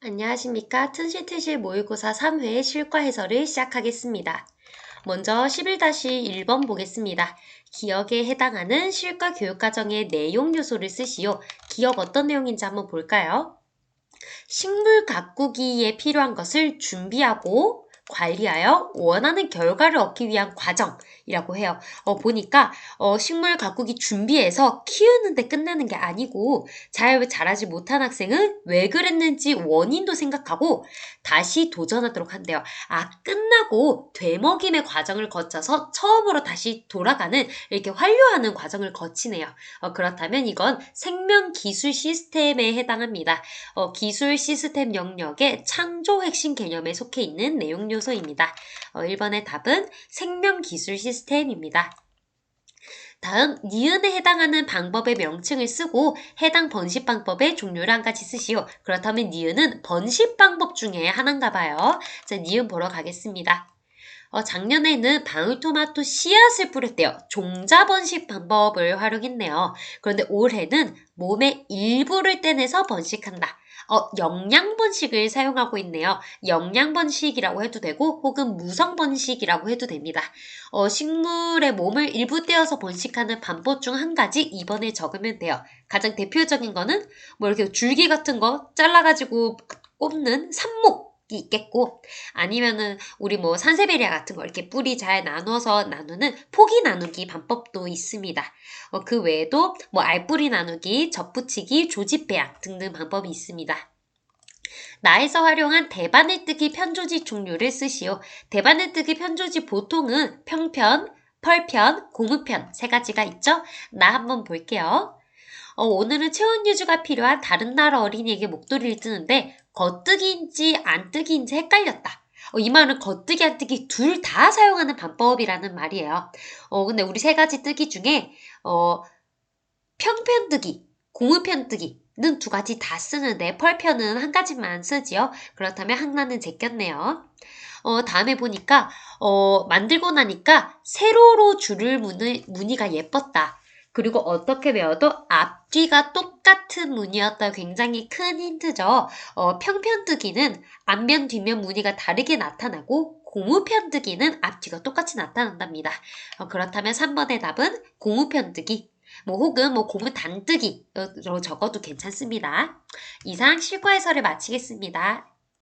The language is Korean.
안녕하십니까. 튼실튼실 모의고사 3회 실과 해설을 시작하겠습니다. 먼저 11-1번 보겠습니다. 기억에 해당하는 실과 교육과정의 내용 요소를 쓰시오. 기억 어떤 내용인지 한번 볼까요? 식물 가꾸기에 필요한 것을 준비하고 관리하여 원하는 결과를 얻기 위한 과정이라고 해요. 어, 보니까 어, 식물 가꾸기 준비해서 키우는데 끝나는 게 아니고 잘 자라지 못한 학생은 왜 그랬는지 원인도 생각하고 다시 도전하도록 한대요. 아 끝나고 되먹임의 과정을 거쳐서 처음으로 다시 돌아가는 이렇게 완료하는 과정을 거치네요. 어, 그렇다면 이건 생명 기술 시스템에 해당합니다. 어, 기술 시스템 영역의 창조 핵심 개념에 속해 있는 내용 요소입니다. 어, 1번의 답은 생명기술 시스템입니다. 다음 니은에 해당하는 방법의 명칭을 쓰고 해당 번식 방법의 종류를 한 가지 쓰시오. 그렇다면 니은은 번식 방법 중에 하나인가 봐요. 자, 니은 보러 가겠습니다. 어, 작년에는 방울토마토 씨앗을 뿌렸대요. 종자 번식 방법을 활용했네요. 그런데 올해는 몸의 일부를 떼내서 번식한다. 어, 영양 번식을 사용하고 있네요. 영양 번식이라고 해도 되고 혹은 무성 번식이라고 해도 됩니다. 어, 식물의 몸을 일부 떼어서 번식하는 방법 중 한 가지 이번에 적으면 돼요. 가장 대표적인 거는 뭐 이렇게 줄기 같은 거 잘라가지고 꼽는 삽목 있겠고 아니면은 우리 뭐 산세베리아 같은 거 이렇게 뿌리 잘 나눠서 나누는 포기 나누기 방법도 있습니다. 어, 그 외에도 뭐 알뿌리 나누기, 접붙이기, 조집 배양 등등 방법이 있습니다. 나에서 활용한 대바늘 뜨기 편조지 종류를 쓰시오. 대바늘 뜨기 편조지 보통은 평편, 펄편, 고무편 세 가지가 있죠? 나 한번 볼게요. 어, 오늘은 체온 유주가 필요한 다른 나라 어린이에게 목도리를 뜨는데 겉뜨기인지 안 뜨기인지 헷갈렸다. 어, 이 말은 겉뜨기, 안 뜨기 둘 다 사용하는 방법이라는 말이에요. 어, 근데 우리 세 가지 뜨기 중에 어, 평편뜨기, 고무편뜨기는 두 가지 다 쓰는데 펄편은 한 가지만 쓰지요. 그렇다면 하나는 제꼈네요. 어, 다음에 보니까 어, 만들고 나니까 세로로 줄을 무늬, 무늬가 예뻤다. 그리고 어떻게 배워도 앞뒤가 똑같은 무늬였다 굉장히 큰 힌트죠. 어, 평편뜨기는 앞면 뒷면 무늬가 다르게 나타나고 고무편뜨기는 앞뒤가 똑같이 나타난답니다. 어, 그렇다면 3번의 답은 고무편뜨기 뭐 혹은 뭐 고무 단뜨기로 적어도 괜찮습니다. 이상 실과 해설을 마치겠습니다.